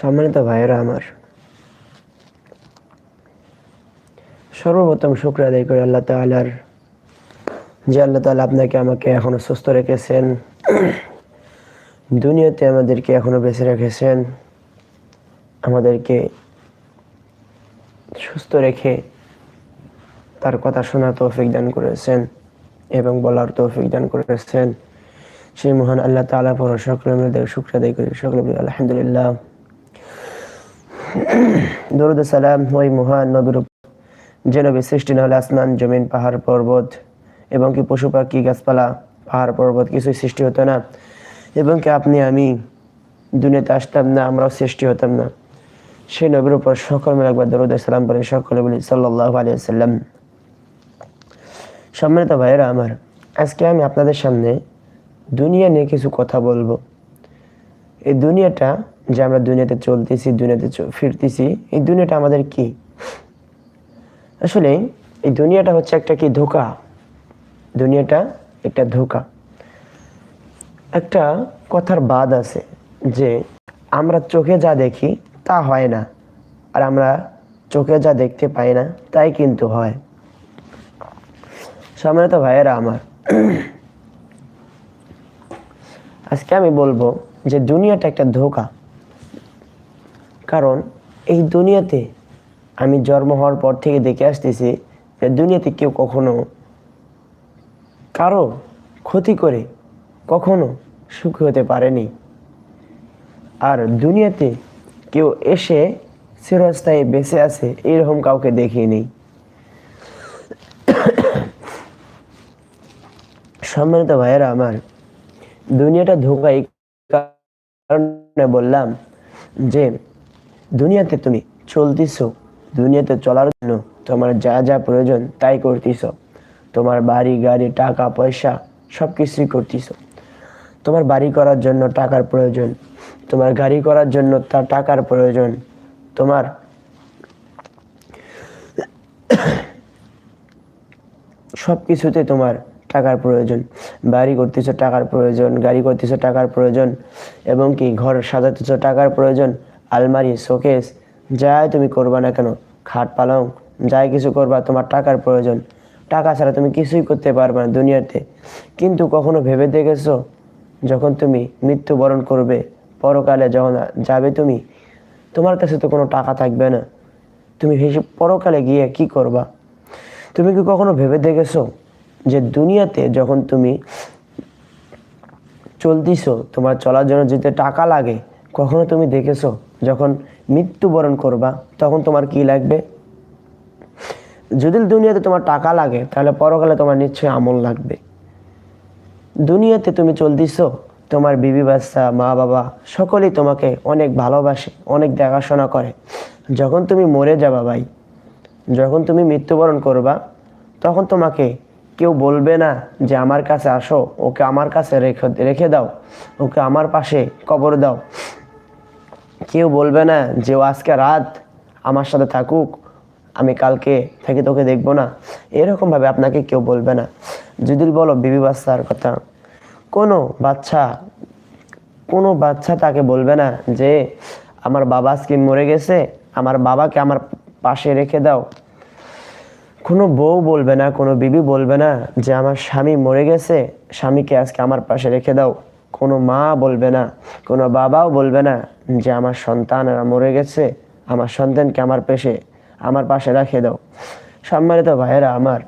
সম্মানিত ভাইয়েরা আমার। সর্বপ্রথম শুক্র আদায় করে আল্লাহ তালার যে আল্লাহ তালা আপনাকে আমাকে এখনও সুস্থ রেখেছেন। দুনিয়াতে আমাদেরকে এখনও বেঁচে রেখেছেন। আমাদেরকে সুস্থ রেখে তার কথা শোনার তৌফিক দান করেছেন এবং বলার তৌফিক দান করেছেন। সেই মহান আল্লাহ তালা পর সকলে মিলে আদায় করি। সকলে মিলে আলহামদুলিল্লাহ। দরুদ সালাম, ওই মহান নবীর যে নবী সৃষ্টি না হলে আসমান, জমিন, পাহাড়, পর্বত এবং কি পশু, পাখি, গাছপালা, পাহাড়, পর্বত কিছুই সৃষ্টি হতো না এবং কি আপনি, আমি দুনিয়াতে আসতাম না, আমরাও সৃষ্টি হতাম না। সেই নবীর উপর সকল মিলে একবার দরুদ সালাম পরে সকলে বলি সাল্লাহ আলিয়া সাল্লাম সম্মানিত ভাইয়েরা আমার, আজকে আমি আপনাদের সামনে দুনিয়া নিয়ে কিছু কথা বলব। এই দুনিয়াটা যে আমরা দুনিয়াতে চলতেছি, দুনিয়াতে ফিরতেছি, এই দুনিয়াটা আমাদের কি? আসলে এই দুনিয়াটা হচ্ছে একটা কি ধোকা? দুনিয়াটা একটা ধোকা। একটা কথার বাদ আছে যে আমরা চোখে যা দেখি তা হয় না, আর আমরা চোখে যা দেখতে পাই না, তাই কিন্তু হয়। সম্মানিত ভাইয়েরা আমার আজকে আমি বলব যে দুনিয়াটা একটা ধোকা। কারণ এই দুনিয়াতে আমি জন্ম হওয়ার পর থেকে দেখে আসতেছি যে দুনিয়াতে কেউ কখনো কারও ক্ষতি করে কখনো সুখী হতে পারেনি। আর দুনিয়াতে কেউ এসে চিরস্থায়ী বেঁচে আছে, এরকম কাউকে দেখিনি। সম্মানিত ভাইয়েরা আমার দুনিয়াটা ধোকা এই কারণে বললাম যে দুনিয়াতে তুমি চলতিছ, দুনিয়াতে চলার জন্য তোমার যা যা প্রয়োজন তাই করতিছ। তোমার বাড়ি, গাড়ি, টাকা, পয়সা সব কিছুই করতিছ। তোমার বাড়ি করার জন্য টাকার প্রয়োজন, তোমার গাড়ি করার জন্য তার টাকার প্রয়োজন, তোমার সব কিছুতে তোমার টাকার প্রয়োজন। বাড়ি করতেছ, টাকার প্রয়োজন, গাড়ি করতেছ, টাকার প্রয়োজন, এবং কি ঘর সাজাতেছ, টাকার প্রয়োজন, আলমারি, শোকেস, যাই তুমি করবা না কেন, খাট পালং, যাই কিছু করবা, তোমার টাকার প্রয়োজন। টাকা ছাড়া তুমি কিছুই করতে পারবে না দুনিয়াতে। কিন্তু কখনো ভেবে দেখেছ, যখন তুমি মৃত্যুবরণ করবে, পরকালে যখন যাবে তুমি, তোমার কাছে তো কোনো টাকা থাকবে না। তুমি পরকালে গিয়ে কি করবা? তুমি কি কখনো ভেবে দেখেছ? যে দুনিয়াতে যখন তুমি চলতিছো, তোমার চলার জন্য যেতে টাকা লাগে, কখনো তুমি দেখেছ যখন মৃত্যুবরণ করবা, তখন তোমার কি লাগবে? যদি দুনিয়াতে তোমার টাকা লাগে, তাহলে পরকালে তোমার নিশ্চয়ই আমল লাগবে। দুনিয়াতে তুমি চলতিছো, তোমার বিবি বাচ্চা, মা বাবা, সকলেই তোমাকে অনেক ভালোবাসে, অনেক দেখাশোনা করে। যখন তুমি মরে যাবা ভাই, যখন তুমি মৃত্যুবরণ করবা, তখন তোমাকে কেউ বলবে না যে আমার কাছে আসো, ওকে আমার কাছে রেখে রেখে দাও, ওকে আমার পাশে কবর দাও। কেউ বলবে না যে ও আজকে রাত আমার সাথে থাকুক, আমি কালকে থেকে তোকে দেখব না। এরকমভাবে আপনাকে কেউ বলবে না। যদি বলো, বিবি বাচ্চার কথা। কোনো বাচ্চা কোনো বাচ্চা তাকে বলবে না যে, আমার বাবা আজকে মরে গেছে, আমার বাবাকে আমার পাশে রেখে দাও। কোনো বউ বলবে না, কোনো বিবি বলবে না যে আমার স্বামী মরে গেছে, স্বামীকে আজকে আমার পাশে রেখে দাও। কোনো মা বলবে না, কোনো বাবাও বলবে না যে আমার সন্তানরা মরে গেছে, আমার সন্তানকে আমার পেশে, আমার পাশে রেখে দাও। সম্মানিত ভাইয়েরা আমার,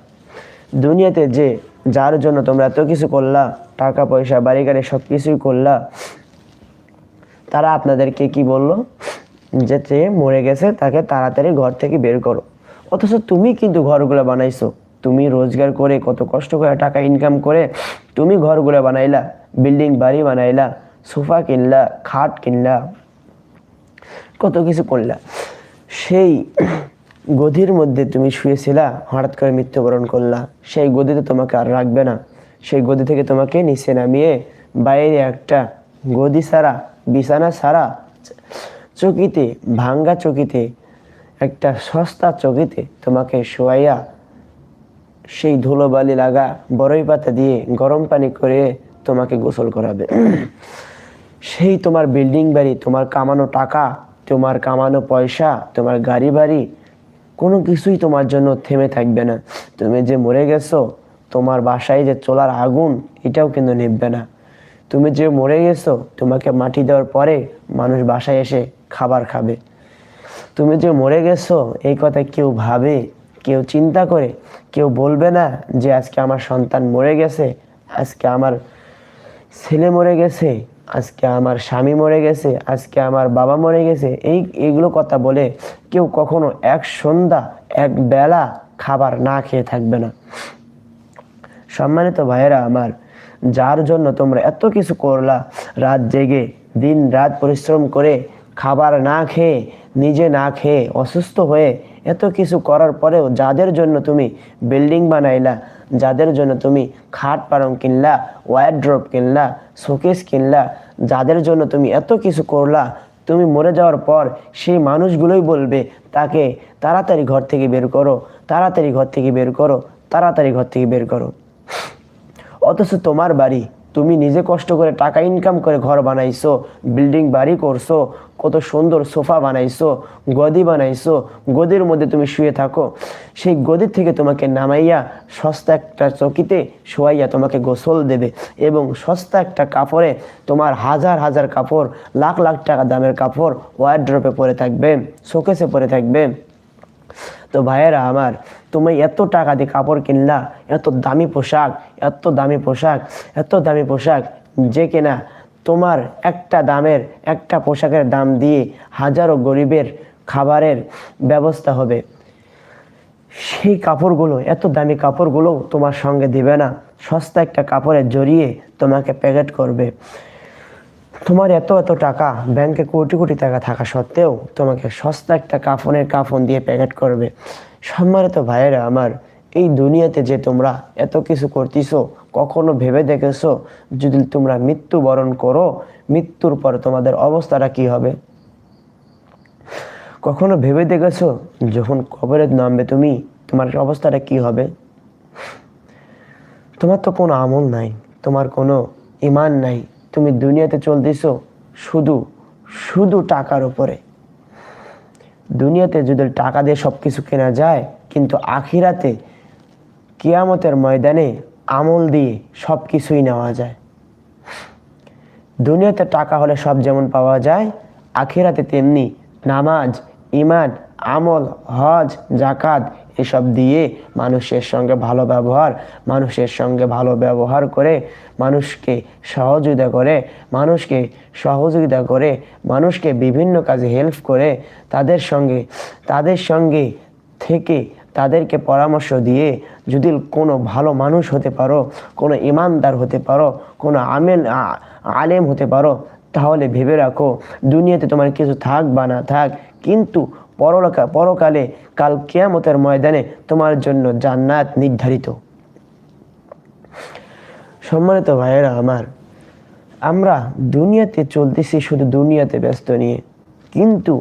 দুনিয়াতে যে যার জন্য তোমরা এত কিছু করলা, টাকা পয়সা, বাড়ি গাড়ি সব কিছুই করলা, তারা আপনাদেরকে কি বলল? যে মরে গেছে, তাকে তাড়াতাড়ি ঘর থেকে বের করো। অথচ তুমি কিন্তু ঘরগুলো বানাইছো। তুমি রোজগার করে কত কষ্ট করে টাকা ইনকাম করে তুমি ঘরগুলো বানাইলা বিল্ডিং বাড়ি বানাইলা সোফা কিনলা, খাট কিনলা, কত কিছু করলা। সেই গদির মধ্যে তুমি শুয়েছিলা, হঠাৎ করে মৃত্যুবরণ করলা। সেই গদিতে তোমাকে আর রাখবে না। সেই গদি থেকে তোমাকে নিচে নামিয়ে বাইরে একটা গদি ছাড়া, বিছানা ছাড়া, চকিতে, ভাঙ্গা চকিতে একটা সস্তা চকিতে তোমাকে শোয়াইয়া সেই ধুলোবালি লাগা বড়ই পাতা দিয়ে গরম পানি করে তোমাকে গোসল করাবে। সেই তোমার বিল্ডিং বাড়ি, তোমার কামানো টাকা, তোমার কামানো পয়সা, তোমার গাড়ি বাড়ি, কোনো কিছুই তোমার জন্য থেমে থাকবে না। তুমি যে মরে গেছো, তোমার বাসায় যে চলার আগুন, এটাও কিন্তু নিববে না। তুমি যে মরে গেছো, তোমাকে মাটি দেওয়ার পরে মানুষ বাসায় এসে খাবার খাবে। তুমি যে মরে গেছো, এই কথা কেউ ভাবে, কেউ চিন্তা করে, কেউ বলবে না যে আজকে আমার সন্তান মরে গেছে, আজকে আমার ছেলে মরে গেছে, আজকে আমার স্বামী মরে গেছে, আজকে আমার বাবা মরে গেছে। এই এইগুলো কথা বলে কেউ কখনো এক সন্ধ্যা, এক বেলা খাবার না খেয়ে থাকবে না। সম্মানিত ভাইয়েরা আমার, যার জন্য তোমরা এত কিছু করলা, রাত জেগে দিন রাত পরিশ্রম করে খাবার না খেয়ে নিজে না খেয়ে অসুস্থ হয়ে এত কিছু করার পরেও যাদের জন্য তুমি বিল্ডিং বানাইলা, যাদের জন্য তুমি খাট পারং কিনলা ওয়ারড্রপ কিনলা, শোকেস কিনলা, যাদের জন্য তুমি এত কিছু করলা, তুমি মরে যাওয়ার পর সেই মানুষগুলোই বলবে, তাকে তাড়াতাড়ি ঘর থেকে বের করো, তাড়াতাড়ি ঘর থেকে বের করো, তাড়াতাড়ি ঘর থেকে বের করো। অথচ তোমার বাড়ি তুমি নিজে কষ্ট করে টাকা ইনকাম করে ঘর বানাইছো বিল্ডিং বাড়ি করছ, কত সুন্দর সোফা বানাইছো, গদি বানাইছো, গদির মধ্যে তুমি শুয়ে থাকো। সেই গদির থেকে তোমাকে নামাইয়া সস্তা একটা চকিতে শোয়াইয়া তোমাকে গোসল দেবে এবং সস্তা একটা কাপড়ে তোমার হাজার হাজার কাপড়, লাখ লাখ টাকা দামের কাপড় ওয়ারড্রপে পরে থাকবে, শোকেসে পরে থাকবে। তো ভাইয়েরা আমার, তুমি এত টাকা দিয়ে কাপড় কিনলা, এত দামি পোশাক, এত দামি পোশাক, এত দামি পোশাক, যে কিনা তোমার একটা দামের, একটা পোশাকের দাম দিয়ে হাজারো গরিবের খাবারের ব্যবস্থা হবে। সেই কাপড়গুলো, এত দামি কাপড়গুলো তোমার সঙ্গে দিবে না। সস্তা একটা কাপড়ে জড়িয়ে তোমাকে প্যাকেট করবে। তোমার এত এত টাকা ব্যাংকে কোটি কোটি টাকা থাকা সত্ত্বেও তোমাকে সস্তা একটা কাফনের কাফন দিয়ে প্যাকেট করবে। সম্মানিত ভাইয়েরা, আমার এই দুনিয়াতে যে তোমরা এত কিছু করতেছো, কখনো ভেবে দেখেছ? যদি তোমরা মৃত্যুবরণ করো, মৃত্যুর পর তোমাদের অবস্থাটা কি হবে? কখনো ভেবে দেখেছ যখন কবরে নামবে তুমি, তোমার অবস্থাটা কি হবে? তোমার তো কোনো আমল নাই, তোমার কোনো ইমান নাই তুমি দুনিয়াতে চলতেছো শুধু শুধু টাকার উপরে। দুনিয়াতে যদি টাকা দিয়ে সব কিছু কেনা যায়, কিন্তু আখিরাতে, কিয়ামতের ময়দানে আমল দিয়ে সব কিছুই নেওয়া যায়। দুনিয়াতে টাকা হলে সব যেমন পাওয়া যায়, আখিরাতে তেমনি নামাজ ইমান আমল, হজ জাকাত এসব দিয়ে মানুষের সঙ্গে ভালো ব্যবহার, মানুষের সঙ্গে ভালো ব্যবহার করে মানুষকে সহযোগিতা করে, মানুষকে সহযোগিতা করে, মানুষকে বিভিন্ন কাজে হেল্প করে তাদের সঙ্গে তাদের সঙ্গে থেকে তাদেরকে পরামর্শ দিয়ে যদি কোনো ভালো মানুষ হতে পারো, কোনো ইমানদার হতে পারো, কোনো আমেল আলেম হতে পারো, তাহলে ভেবে রাখো, দুনিয়াতে তোমার কিছু থাক বা না থাক, কিন্তু পরলোকা পরকালে কাল কেয়ামতের ময়দানে তোমার জন্য জান্নাত নির্ধারিত। সম্মানিত ভাইয়েরা আমার, আমরা দুনিয়াতে চলতেছি শুধু দুনিয়াতে ব্যস্ত নিয়ে। কিন্তু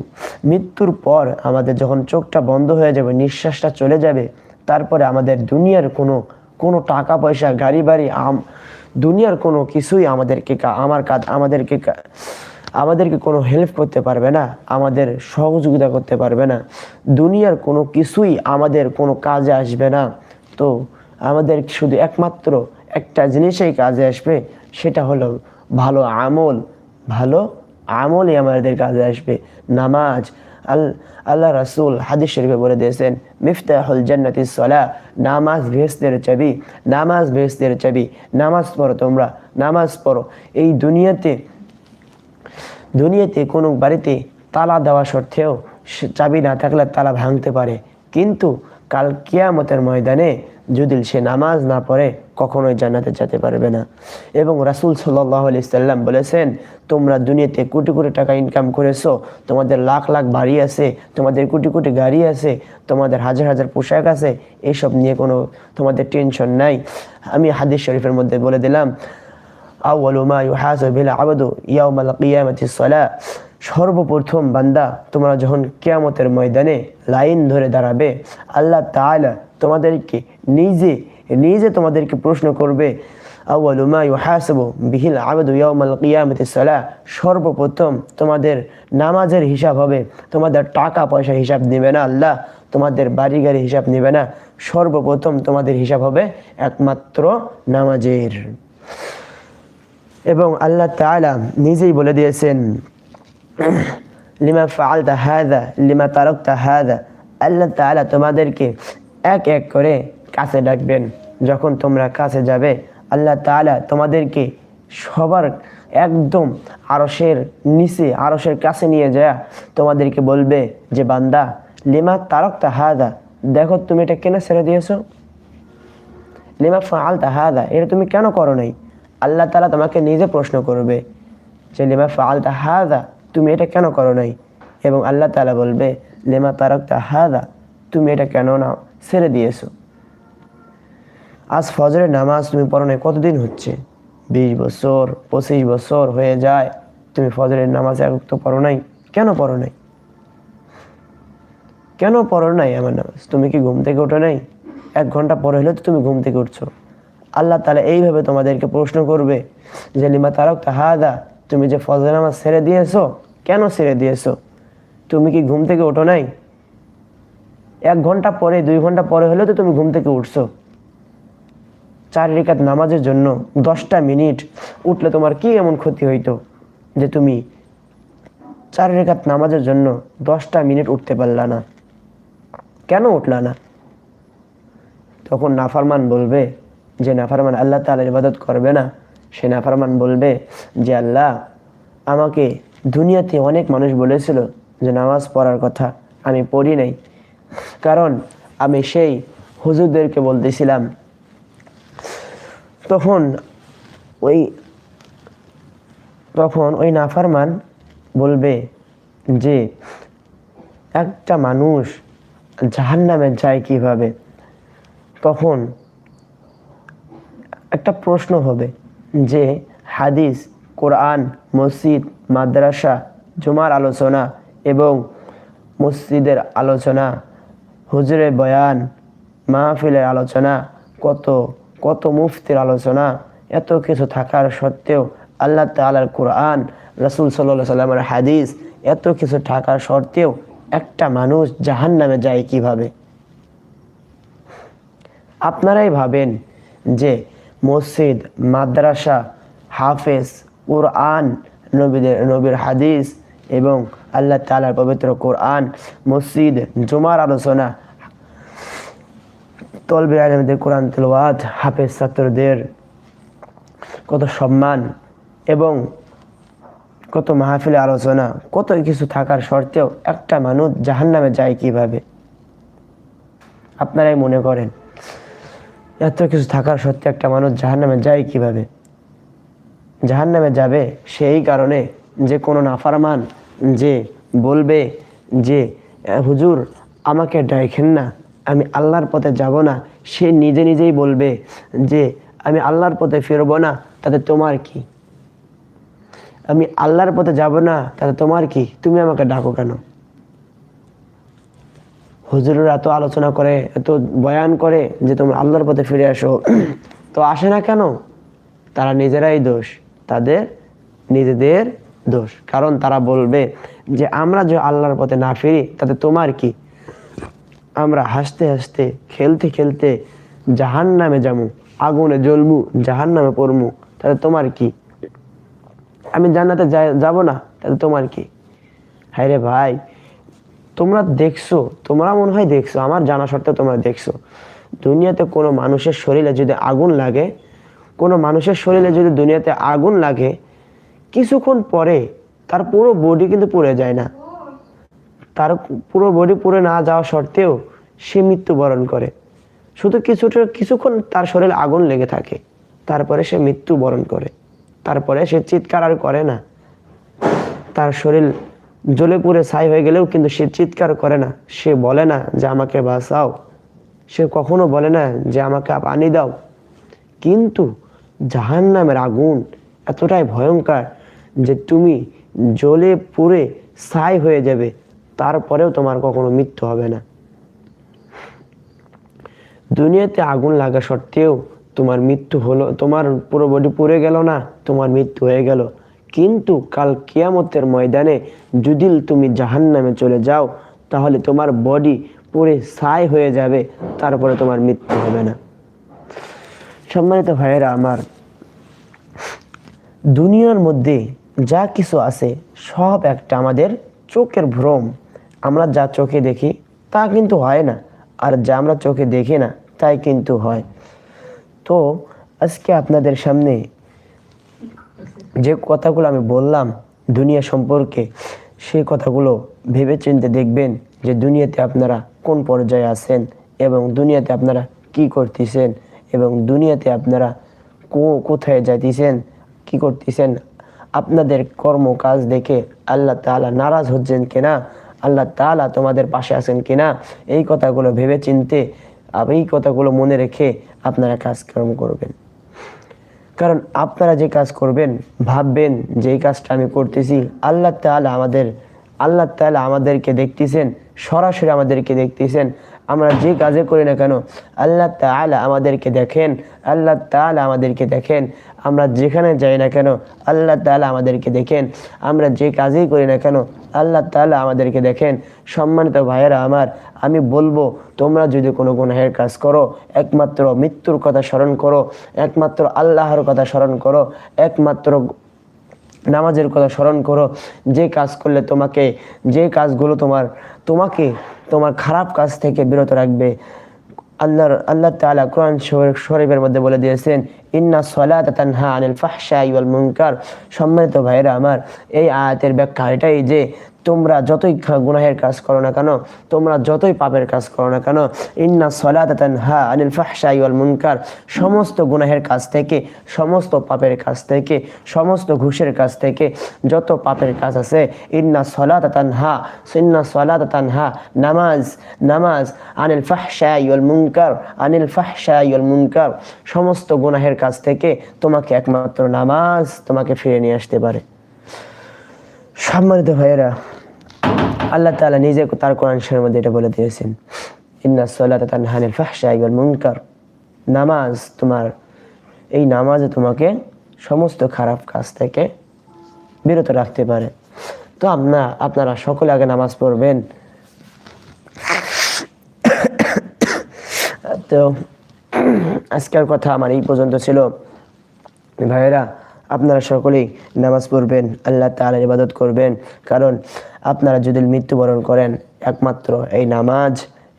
মৃত্যুর পর আমাদের যখন চোখটা বন্ধ হয়ে যাবে, নিঃশ্বাসটা চলে যাবে, তারপরে আমাদের দুনিয়ার কোনো কোনো টাকা পয়সা, গাড়ি বাড়ি, আম দুনিয়ার কোনো কিছুই আমাদেরকে আমার কাজ আমাদেরকে আমাদেরকে কোনো হেল্প করতে পারবে না, আমাদের সহযোগিতা করতে পারবে না, দুনিয়ার কোনো কিছুই আমাদের কোনো কাজে আসবে না। তো আমাদের শুধু একমাত্র একটা জিনিসেই কাজে আসবে, সেটা হলো ভালো আমল। ভালো আমলই আমাদের কাজে আসবে। নামাজ, আল, আল্লাহ রাসূল হাদিস শরীফে বলে দিয়েছেন, মিফতাহুল জান্নাতি সলা নামাজ ভেস্তের চাবি, নামাজ ভেস্তের চাবি। নামাজ পড়ো তোমরা, নামাজ পড়ো। এই দুনিয়াতে দুনিয়াতে কোনো বাড়িতে তালা দেওয়া সত্ত্বেও চাবি না থাকলে তালা ভাঙতে পারে। কিন্তু কাল কিয়ামতের ময়দানে যদি সে নামাজ না পড়ে, কখনোই জান্নাতে যেতে পারবে না। এবং রাসূল সাল্লাহ সাল্লাম বলেছেন, তোমরা দুনিয়াতে কোটি কোটি টাকা ইনকাম করেছ, তোমাদের লাখ লাখ বাড়ি আছে, তোমাদের কোটি কোটি গাড়ি আছে, তোমাদের হাজার হাজার পোশাক আছে, এসব নিয়ে কোনো তোমাদের টেনশন নাই। আমি হাদিস শরীফের মধ্যে বলে দিলাম আউয়ালু মা ইউহাসাবু বিল আবদু ইয়াউমাল কিয়ামাতিস সালাহ সর্বপ্রথম বান্দা তোমরা যখন কিয়ামতের ময়দানে লাইন ধরে দাঁড়াবে, আল্লাহ তাআলা তোমাদেরকে নিজে নিজে তোমাদেরকে প্রশ্ন করবে, আউয়ালু মা ইউহাসাবু বিহিল আবদু ইয়াউমাল কিয়ামতি সালাহ সর্বপ্রথম তোমাদের নামাজের হিসাব হবে, তোমাদের টাকা পয়সা হিসাব নেবে না আল্লাহ, তোমাদের বাড়ি গাড়ি হিসাব নেবে না। সর্বপ্রথম তোমাদের হিসাব হবে একমাত্র নামাজের। এবং আল্লাহ তাআলা নিজেই বলে দিয়েছেন, লিমা ফাআলতা হাদা লিমা তারকতা হাদা আল্লাহ তাআলা তোমাদেরকে এক এক করে কাছে ডাকবেন। যখন তোমরা কাছে যাবে, আল্লাহ তাআলা তোমাদেরকে সবার একদম আরশের নিচে, আরশের কাছে নিয়ে যায় তোমাদেরকে বলবে যে, বান্দা, লিমা তারকতা হাদা দেখো তুমি এটা কেন ছেড়ে দিয়েছ? লিমা ফাআলতা হাদা এটা তুমি কেন করো নাই? আল্লাহ তালা তোমাকে নিজে প্রশ্ন করবে যে, লিমা ফাআলতা হাদা তুমি এটা কেন করো নাই? এবং আল্লাহ তালা বলবে, লিমা তারকতা হাদা তুমি এটা কেন না ছেড়ে দিয়েছ। আজ ফজরের নামাজ তুমি পড়ো নাই, কতদিন হচ্ছে? বিশ বছর, পঁচিশ বছর হয়ে যায়, তুমি ফজরের নামাজ তো পড়ো নাই? কেন পড়ো নাই? কেন পড়ো নাই আমার নামাজ? তুমি কি ঘুম থেকে ওঠো নাই? এক ঘণ্টা পরে হলে তো তুমি ঘুম থেকে উঠছো। আল্লাহ তালা এইভাবে তোমাদেরকে প্রশ্ন করবে যে, লিমা তারক তাহাদা তুমি যে ফজর নামাজ ছেড়ে দিয়েছ, কেন ছেড়ে দিয়েছ? তুমি কি ঘুম থেকে ওঠো নাই? এক ঘণ্টা পরে, দুই ঘণ্টা পরে হলেও তো তুমি ঘুম থেকে উঠছো। চার রেখাত নামাজের জন্য দশটা মিনিট উঠলে তোমার কি এমন ক্ষতি হইতো যে, তুমি চার রেখাত নামাজের জন্য দশটা মিনিট উঠতে পারলা না? কেন উঠলা না? তখন নাফারমান বলবে যে নাফারমান আল্লাহ তালার ইবাদত করবে না, সে নাফারমান বলবে যে, আল্লাহ, আমাকে দুনিয়াতে অনেক মানুষ বলেছিল যে নামাজ পড়ার কথা, আমি পড়ি নাই। কারণ আমি সেই হুজুরদেরকে বলতেছিলাম। তখন ওই তখন ওই নাফারমান বলবে যে, একটা মানুষ জাহান নামে যায় কীভাবে? তখন একটা প্রশ্ন হবে যে হাদিস, কোরআন, মসজিদ, মাদ্রাসা, জুমার আলোচনা এবং মসজিদের আলোচনা হুজুরের বয়ান, মাহফিলের আলোচনা, কত কত মুফতির আলোচনা, এত কিছু থাকার সত্ত্বেও আল্লাহ তালার কোরআন, রসুল সাল্লা সাল্লামের হাদিস, এত কিছু থাকার সত্ত্বেও একটা মানুষ জাহান নামে যায় কীভাবে? আপনারাই ভাবেন যে মসজিদ, মাদ্রাসা, হাফেজ, কোরআন, নবীদের, নবীর হাদিস এবং আল্লাহ তালার পবিত্র কোরআন, মসজিদ, জুমার আলোচনা। তলবে আলমদের কোরআন তেলওয়াত, হাফেজ ছাত্রদের কত সম্মান এবং কত মাহফিলে আলোচনা, কত কিছু থাকার সত্ত্বেও একটা মানুষ জাহান নামে যায় কীভাবে? আপনারাই মনে করেন। এত কিছু থাকার সত্ত্বেও একটা মানুষ জাহান নামে যায় কীভাবে? জাহান নামে যাবে সেই কারণে যে কোনো নাফারমান, যে বলবে যে হুজুর, আমাকে ডাইখেন না, আমি আল্লাহর পথে যাব না। সে নিজে নিজেই বলবে যে, আমি আল্লাহর পথে ফিরব না, তাতে তোমার কি? আমি আল্লাহর পথে যাব না, তাতে তোমার কি? তুমি আমাকে ডাকো কেন? হুজুরের এত আলোচনা করে, এত বয়ান করে যে তোমরা আল্লাহর পথে ফিরে আসো। তো আসে না কেন? তারা নিজেরাই দোষ, তাদের নিজেদের দোষ। কারণ তারা বলবে যে, আমরা যে আল্লাহর পথে না ফিরি, তাতে তোমার কি? আমরা হাসতে হাসতে, খেলতে খেলতে জাহান নামে যামু, আগুনে জ্বলমু জাহান নামে পড়মু, তাতে তোমার কি? আমি জান্নাতে যাব না তাহলে তোমার কি? হায় রে ভাই তোমরা দেখছ, তোমরা মনে হয় দেখছ, আমার জানা সত্ত্বেও তোমরা দেখছ। দুনিয়াতে কোনো মানুষের শরীরে যদি আগুন লাগে, কোনো মানুষের শরীরে যদি দুনিয়াতে আগুন লাগে, কিছুক্ষণ পরে তার পুরো বডি কিন্তু পুড়ে যায় না। তার পুরো বডি পুড়ে না যাওয়া সত্ত্বেও সে মৃত্যুবরণ করে। শুধু কিছুটা কিছুক্ষণ তার শরীরে আগুন লেগে থাকে, তারপরে সে মৃত্যুবরণ করে। তারপরে সে চিৎকার আর করে না। তার শরীর জ্বলে পুড়ে ছাই হয়ে গেলেও কিন্তু সে চিৎকার করে না। সে বলে না যে আমাকে বাঁচাও। সে কখনো বলে না যে আমাকে পানি দাও। কিন্তু জাহান নামের আগুন এতটাই ভয়ঙ্কর যে তুমি জ্বলে পুড়ে ছাই হয়ে যাবে, তারপরেও তোমার কখনো মৃত্যু হবে না। দুনিয়াতে আগুন লাগা সত্ত্বেও তোমার মৃত্যু হলো, তোমার পুরো বডি পুড়ে গেল না, তোমার মৃত্যু হয়ে গেল। কিন্তু কাল কিয়ামতের ময়দানে যদি তুমি জাহান্নামে চলে যাও, তাহলে তোমার বডি পুরে ছাই হয়ে যাবে, তারপরে তোমার মৃত্যু হবে না। সম্মানিত ভাইয়েরা, আমার দুনিয়ার মধ্যে যা কিছু আছে, সব একটা আমাদের চোখের ভ্রম। আমরা যা চোখে দেখি, তা কিন্তু হয় না। আর যা আমরা চোখে দেখি না, তাই কিন্তু হয়। তো, আজকে আপনাদের সামনে যে কথাগুলো আমি বললাম দুনিয়া সম্পর্কে সেই কথাগুলো ভেবে চিনতে দেখবেন যে দুনিয়াতে আপনারা কোন পর্যায়ে আছেন এবং দুনিয়াতে আপনারা কি করতেছেন এবং দুনিয়াতে আপনারা কো- কোথায় যাইতেছেন, কি করতেছেন, আপনাদের কর্ম কাজ দেখে আল্লাহ তাআলা নারাজ হচ্ছেন কিনা, আল্লাহ তাআলা তোমাদের পাশে আছেন কিনা, এই কথাগুলো ভেবে চিনতে এই কথাগুলো মনে রেখে আপনারা কাজকর্ম করবেন। কারণ আপনারা যে কাজ করবেন ভাববেন যে এই কাজটা আমি করতেছি আল্লাহ তাআলা আমাদের আল্লাহ তাআলা আমাদেরকে দেখতেছেন, সরাসরি আমাদেরকে দেখতেছেন। আমরা যে কাজে করি না কেন, আল্লাহ তাআলা আমাদেরকে দেখেন, আল্লাহ তাআলা আমাদেরকে দেখেন। আমরা যেখানে যাই না কেন, আল্লাহ তাআলা আমাদেরকে দেখেন। আমরা যে কাজেই করি না কেন, আল্লাহ তাআলা আমাদেরকে দেখেন। সম্মানিত ভাইয়েরা আমার, আমি বলব, তোমরা যদি কোনো গুনাহের কাজ করো, একমাত্র মৃত্যুর কথা স্মরণ করো, একমাত্র আল্লাহর কথা স্মরণ করো, একমাত্র নামাজের কথা স্মরণ করো, যে কাজ করলে তোমাকে, যে কাজগুলো তোমার, তোমাকে, তোমার খারাপ কাজ থেকে বিরত রাখবে। আল্লাহর, আল্লাহ তালা কোরআন শরীফের মধ্যে বলে দিয়েছেন, ইন্না সলাত আনিল ফাহশাই ইউল মুনকার। সম্মানিত ভাইরা আমার, এই আয়াতের ব্যাখ্যা এটাই যে তোমরা যতই গুনাহের কাজ করো না কেন, তোমরা যতই পাপের কাজ করো না কেন, ইন্না সলাত তানহা আনিল ফাহশাই ওয়াল মুনকার, সমস্ত গুনাহের কাজ থেকে, সমস্ত পাপের কাজ থেকে, সমস্ত ঘুষের কাজ থেকে যত পাপের কাজ আছে, ইন্না সলাত তানহা, ইন্না সলাত তানহা, নামাজ নামাজ, আনিল ফাহশাই ওয়াল মুনকার, আনিল ফাহশাই ওয়াল মুনকার, সমস্ত গুনাহের কাজ থেকে তোমাকে একমাত্র নামাজ তোমাকে ফিরে নিয়ে আসতে পারে। সম্মানিত ভাইয়েরা আল্লাহ তাআলা নিজে তার কোরআন শরীফের মধ্যে এটা বলে দিয়েছেন, ইন্না সলাতা তানহা আনিল ফাহশাই ওয়াল মুনকার। নামাজ তোমার, এই নামাজে তোমাকে সমস্ত খারাপ কাজ থেকে বিরত রাখতে পারে। তো আপনা, আপনারা সকলে আগে নামাজ পড়বেন। তো আজকের কথা আমার এই পর্যন্ত ছিল। ভাইয়েরা, আপনারা সকলেই নামাজ পড়বেন, আল্লাহ তাআলার ইবাদত করবেন। কারণ আপনারা যদি মৃত্যুবরণ করেন, একমাত্র এই নামাজ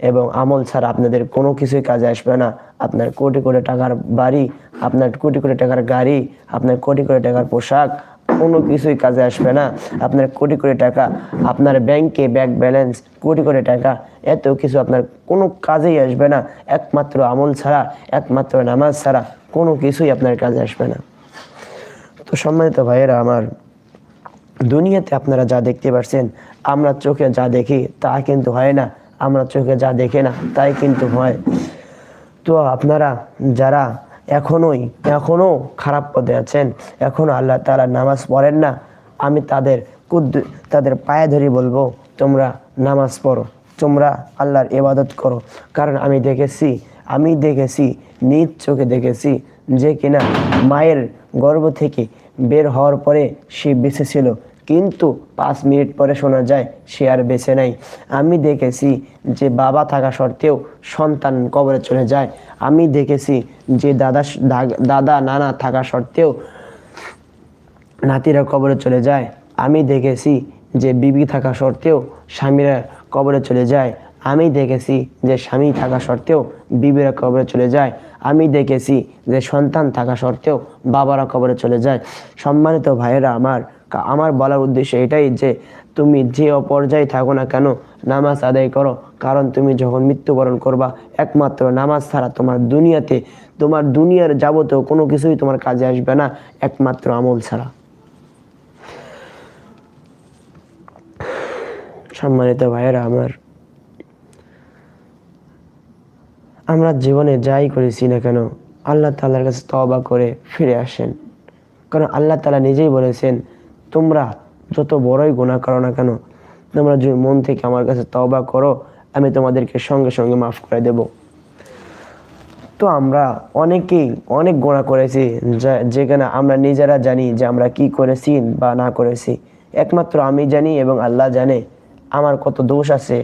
এবং আমল ছাড়া আপনাদের কোনো কিছুই কাজে আসবে না। আপনার কোটি কোটি টাকার বাড়ি, আপনার কোটি কোটি টাকার গাড়ি, আপনার কোটি কোটি টাকার পোশাক, কোনো কিছুই কাজে আসবে না। আপনার কোটি কোটি টাকা, আপনার ব্যাংকে ব্যাংক ব্যালেন্স, কোটি কোটি টাকা, এত কিছু আপনার কোনো কাজেই আসবে না। একমাত্র আমল ছাড়া, একমাত্র নামাজ ছাড়া কোনো কিছুই আপনার কাজে আসবে না। তো সম্মানিত ভাইয়েরা, আমার দুনিয়াতে আপনারা যা দেখতে পাচ্ছেন আমরা চোখে যা দেখি তা কিন্তু হয় না, আমরা চোখে যা দেখে না তাই কিন্তু হয়। তো আপনারা যারা এখনোই এখনও খারাপ পদে আছেন এখনও আল্লাহ তাআলা নামাজ পড়েন না, আমি তাদের কুদ তাদের পায়ে ধরে বলব, তোমরা নামাজ পড়ো, তোমরা আল্লাহর ইবাদত করো। কারণ আমি দেখেছি আমি দেখেছি, নিজ চোখে দেখেছি যে কিনা মায়ের গর্ভ থেকে বের হওয়ার পরে সে বেঁচে ছিল। কিন্তু পাঁচ মিনিট পরে শোনা যায়, সে আর বেঁচে নাই। আমি দেখেছি যে বাবা থাকা সত্ত্বেও সন্তান কবরে চলে যায়। আমি দেখেছি যে দাদা দাদা, নানা থাকা সত্ত্বেও নাতিরা কবরে চলে যায়। আমি দেখেছি যে বিবি থাকা সত্ত্বেও স্বামীরা কবরে চলে যায়। আমি দেখেছি যে স্বামী থাকা সত্ত্বেও বিবিরা কবরে চলে যায়। আমি দেখেছি যে সন্তান থাকা সত্ত্বেও বাবারা কবরে চলে যায়। সম্মানিত ভাইয়েরা, আমার আমার বলার উদ্দেশ্য এটাই যে তুমি যে অপর্যায়ে থাকো না কেন, নামাজ আদায় করো। কারণ তুমি যখন মৃত্যুবরণ করবা, একমাত্র নামাজ ছাড়া তোমার দুনিয়াতে, তোমার দুনিয়ার যাবতীয় কোনো কিছুই তোমার কাজে আসবে না, একমাত্র আমল ছাড়া। সম্মানিত ভাইয়েরা, আমার আমরা জীবনে যাই করেছি না কেন, আল্লাহ তাআলার কাছে তওবা করে ফিরে আসেন। কারণ আল্লাহ তালা নিজেই বলেছেন, তোমরা যত বড়ই গুনাহ করো না কেন, তোমরা যদি মন থেকে আমার কাছে তওবা করো, আমি তোমাদেরকে সঙ্গে সঙ্গে মাফ করে দেব। তো আমরা অনেকেই অনেক গোনা করেছি যেখানে আমরা নিজেরা জানি যে আমরা কি করেছি বা না করেছি। একমাত্র আমি জানি এবং আল্লাহ জানে, আমার কত দোষ আছে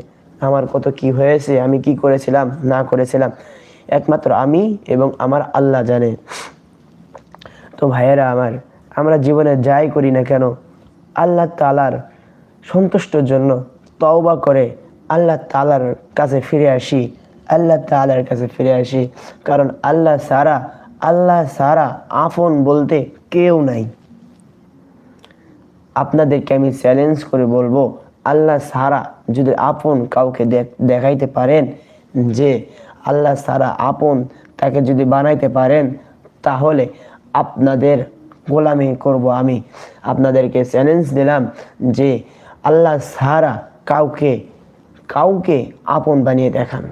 আমার কত কি হয়েছে, আমি কি করেছিলাম, না করেছিলাম। একমাত্র আমি এবং আমার আল্লাহ জানে। তো ভাইয়েরা আমার, আমরা জীবনে যাই করি না কেন? আল্লাহ তালার সন্তুষ্টর জন্য তওবা করে আল্লাহ তালার কাছে ফিরে আসি, আল্লাহ তালার কাছে ফিরে আসি। কারণ আল্লাহ সারা আল্লাহ সারা আপন বলতে কেউ নাই। আপনাদেরকে আমি চ্যালেঞ্জ করে বলব আল্লাহ সারা যদি আপন কাউকে দেখ- দেখাইতে পারেন যে আল্লাহ সারা আপন তাকে যদি বানাইতে পারেন, তাহলে আপনাদের গোলামি করব আমি। আপনাদেরকে চ্যালেঞ্জ দিলাম যে আল্লাহ সারা কাউকে কাউকে আপন বানিয়ে দেখান।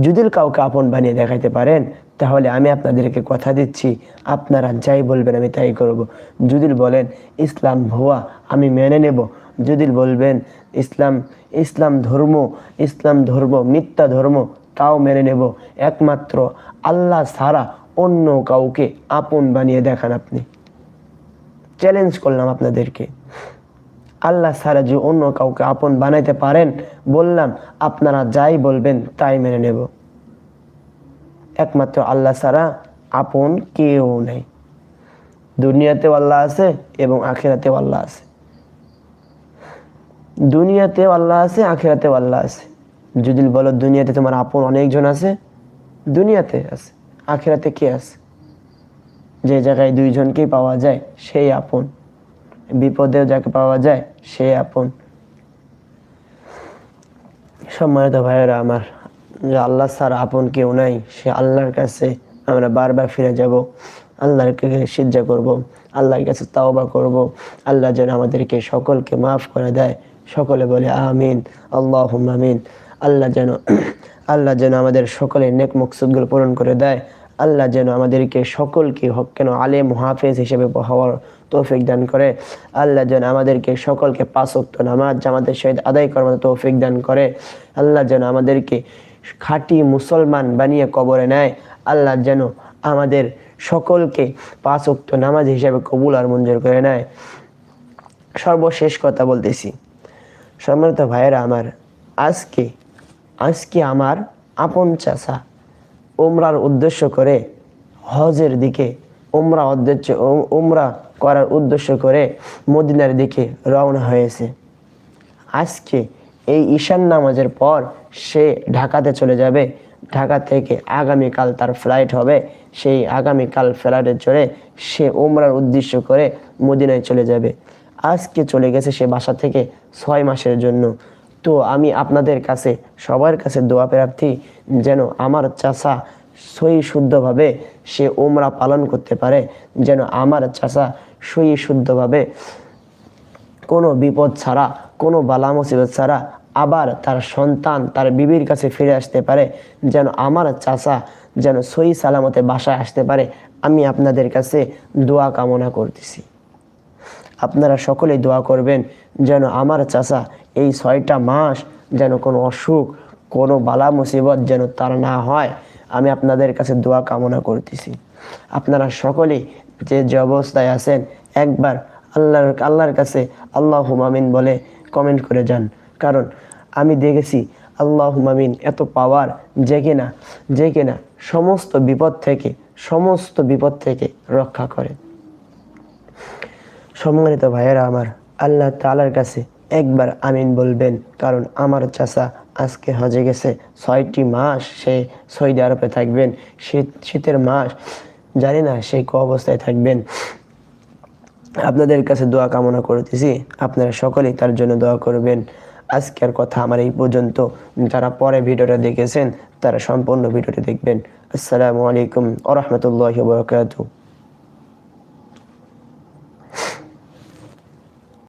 যদি কাউকে আপন বানিয়ে দেখাইতে পারেন, তাহলে আমি আপনাদেরকে কথা দিচ্ছি, আপনারা যাই বলবেন আমি তাই করব। যদি বলেন, ইসলাম ভুয়া, আমি মেনে নেব। যদি বলবেন, ইসলাম ইসলাম ধর্ম ইসলাম ধর্ম, মিথ্যা ধর্ম, তাও মেনে নেব। একমাত্র আল্লাহ ছাড়া অন্য কাউকে আপন বানিয়ে দেখান আপনি। চ্যালেঞ্জ করলাম আপনাদেরকে। আল্লাহ ছাড়া যে অন্য কাউকে আপন বানাইতে পারেন, বললাম, আপনারা যাই বলবেন, তাই মেনে নেব। একমাত্র আল্লাহ ছাড়া আপন কেউ নেই। দুনিয়াতেও আল্লাহ আছে এবং আখেরাতেও আল্লাহ আছে। দুনিয়াতেও আল্লাহ আছে, আখেরাতেও আল্লাহ আছে। যদি বলো দুনিয়াতে তোমার আপন অনেকজন আছে, দুনিয়াতে আছে, আখেরাতে কে আছে? যে জায়গায় দুইজনকেই পাওয়া যায়, সেই আপন। বিপদেও যাকে পাওয়া যায়, সে আপন। সম্মানিত ভাইয়েরা আমার, যে আল্লাহ ছাড়া আপন কেউ নাই, সে আল্লাহর কাছে আমরা বারবার ফিরে যাব, আল্লাহর কাছে সিজ্জা করব, আল্লাহর কাছে তাওবা করব, আল্লাহ যেন আমাদেরকে সকলকে মাফ করে দেয়। সকলে বলে আমিন আল্লাহ আমিন। আল্লাহ যেন আল্লাহ যেন আমাদের সকলের নেক মকসুদগুলো পূরণ করে দেয়। আল্লাহ যেন আমাদেরকে সকলকে হক কেন আলেম হাফেজ হিসেবে হওয়ার তৌফিক দান করে। আল্লাহ যেন আমাদেরকে সকলকে পাঁচক্ত নামাজ, জামাতের সহিত আদায় করার তৌফিক দান করে। আল্লাহ যেন আমাদেরকে খাঁটি মুসলমান বানিয়ে কবরে নেয়। আল্লাহ যেন আমাদের সকলকে পাঁচক্ত নামাজ হিসেবে কবুল আর মঞ্জুর করে নেয়। সর্বশেষ কথা বলতেছি। সম্মানিত ভাইয়েরা, আমার আজকে আজকে আমার আপন চাষা উমরার উদ্দেশ্য করে হজের দিকে, উমরা উদ্দেশ্য, উমরা করার উদ্দেশ্য করে মদিনার দিকে রওনা হয়েছে। আজকে এই ঈশান নামাজের পর সে ঢাকাতে চলে যাবে। ঢাকা থেকে আগামীকাল তার ফ্লাইট হবে। সেই আগামীকাল ফ্লাইটে চড়ে সে উমরার উদ্দেশ্য করে মদিনায় চলে যাবে। আজকে চলে গেছে সে বাসা থেকে ছয় মাসের জন্য। তো আমি আপনাদের কাছে, সবার কাছে দোয়া প্রার্থী যেন আমার চাষা সই শুদ্ধভাবে সে ওমরা পালন করতে পারে, যেন আমার চাষা সই শুদ্ধভাবে কোনো বিপদ ছাড়া, কোনো বালা মুসিবত ছাড়া আবার তার সন্তান, তার বিবির কাছে ফিরে আসতে পারে, যেন আমার চাচা যেন সই সালামতে বাসায় আসতে পারে। আমি আপনাদের কাছে দোয়া কামনা করতেছি। আপনারা সকলেই দোয়া করবেন যেন আমার চাচা এই ছয়টা মাস যেন কোনো অসুখ, কোনো বালা মুসিবত যেন তার না হয়। আমি আপনাদের কাছে দোয়া কামনা করতেছি। আপনারা সকলেই যে যে অবস্থায় আছেন, একবার আল্লাহর আল্লাহর কাছে আল্লাহ হুমামিন বলে কমেন্ট করে যান। কারণ আমি দেখেছি আল্লাহ হুমামিন এত পাওয়ার যে কিনা যে কিনা সমস্ত বিপদ থেকে, সমস্ত বিপদ থেকে রক্ষা করে। সম্মানিত ভাইয়েরা আমার আল্লাহ তালার কাছে একবার আমিন বলবেন, কারণ আমার চাচা আজকে হজে গেছে, ছয়টি মাস সে সৌদি আরবে থাকবেন, শীত, শীতের মাস, জানি না সে ক অবস্থায় থাকবেন। আপনাদের কাছে দোয়া কামনা করতেছি, আপনারা সকলেই তার জন্য দোয়া করবেন। আজকের কথা আমার এই পর্যন্ত। যারা পরে ভিডিওটা দেখেছেন, তারা সম্পূর্ণ ভিডিওটি দেখবেন। আসসালামু আলাইকুম আ রহমতুল্লাহ বরকাতু